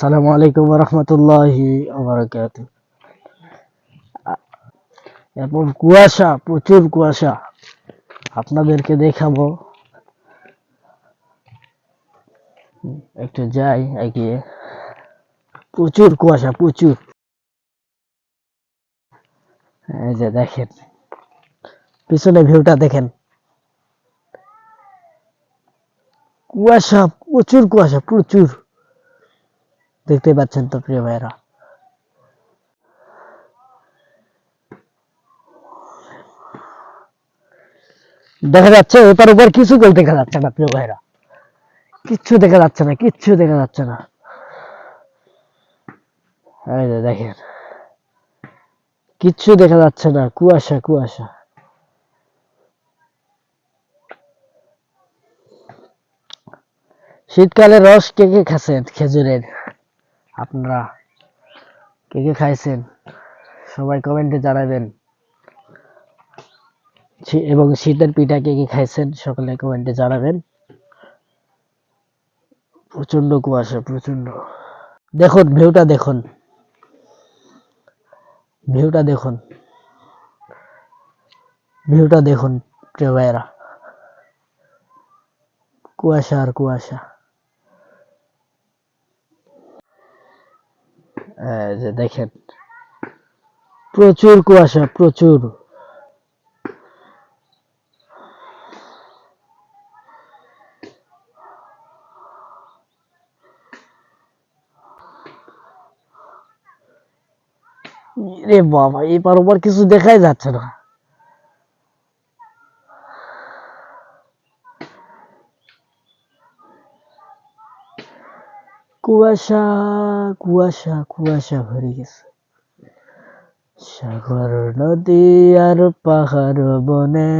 আসসালামু আলাইকুম রহমতুল্লাহি এরপর কুয়াশা, প্রচুর কুয়াশা। আপনাদেরকে দেখাবো। একটু যাই, এগিয়ে। প্রচুর কুয়াশা, প্রচুর। এই যে দেখেন পিছনে ভিউটা দেখেন। কুয়াশা, প্রচুর কুয়াশা, প্রচুর। দেখতে পাচ্ছেন তো প্রিয় ভাইরা দেখা যাচ্ছে ওটার উপর কিছু কেউ দেখা যাচ্ছে না প্রিয় ভাইরা কিচ্ছু দেখা যাচ্ছে না, কিচ্ছু দেখা যাচ্ছে না। দেখেন। কিচ্ছু দেখা যাচ্ছে না, কুয়াশা কুয়াশা। শীতকালে রস কে কে খাচ্ছেন খেজুরের? আপনারা কে কে খাইছেন? সবাই কমেন্টে জানাবেন। এবং শীতের পিঠা কে কে খাইছেন সকলে কমেন্টে জানাবেন। প্রচণ্ড কুয়াশা প্রচণ্ড দেখুন, ভিউটা দেখুন। ভিউটা দেখুন। ভিউটা দেখুন, প্রিয় ভাইয়েরা। কুয়াশা আর কুয়াশা এই যে দেখেন। প্রচুর কুয়াশা প্রচুর। রে বাবা এবার ওবার কিছু দেখাই যাচ্ছে না। কুয়াশা কুয়াশা কুয়াশা ভরে গেছে। সাগর, নদী আর পাহাড় বনে,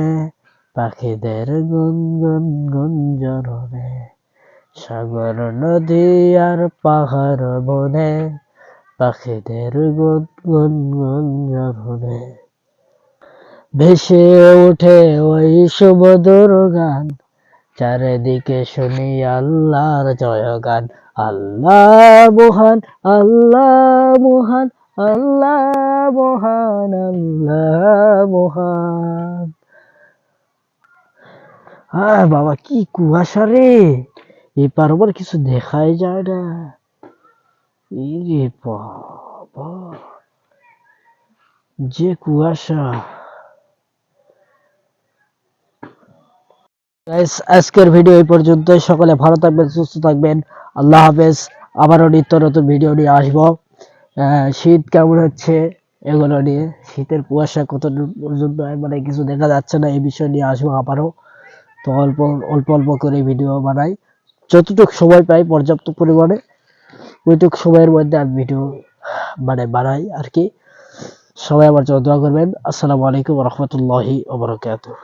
পাখিদের গুনগুন গুঞ্জরনে সাগর, নদী আর পাহাড় বনে, পাখিদের গুনগুন গুঞ্জরনে ভেসে ওঠে ওই সুমধুর গান। চারিদিকে শুনি আল্লাহর জয়গান। আল্লাহ মহান আল্লাহ মহান আল্লাহ মহান আল্লাহ মহান। হ্যাঁ বাবা, কি কুয়াশা রে। এপার ওপার কিছু দেখাই যায় না। রে বাবা, যে কুয়াশা। Guys, আজকের ভিডিও এই পর্যন্তই। সকলে ভালো থাকবেন সুস্থ থাকবেন। আল্লাহ হাফেজ। আবারও নিত্য নতুন ভিডিও নিয়ে আসব। শীত কেমন হচ্ছে এগুলো নিয়ে? শীতের কুয়াশা কত পর্যন্ত? মানে কিছু দেখা যাচ্ছে না এই বিষয় নিয়ে আসব আবারও। তো অল্প অল্প অল্প করে ভিডিও বানাই। যতটুকু সময় পাই পর্যাপ্ত পরিমাণে ওইটুকু সময়ের মধ্যে আমি ভিডিও মানে বানাই আর কি। সবাই আমার দোয়া করবেন। আসসালামু আলাইকুম রহমতুল্লাহি ওবরাকাতুহ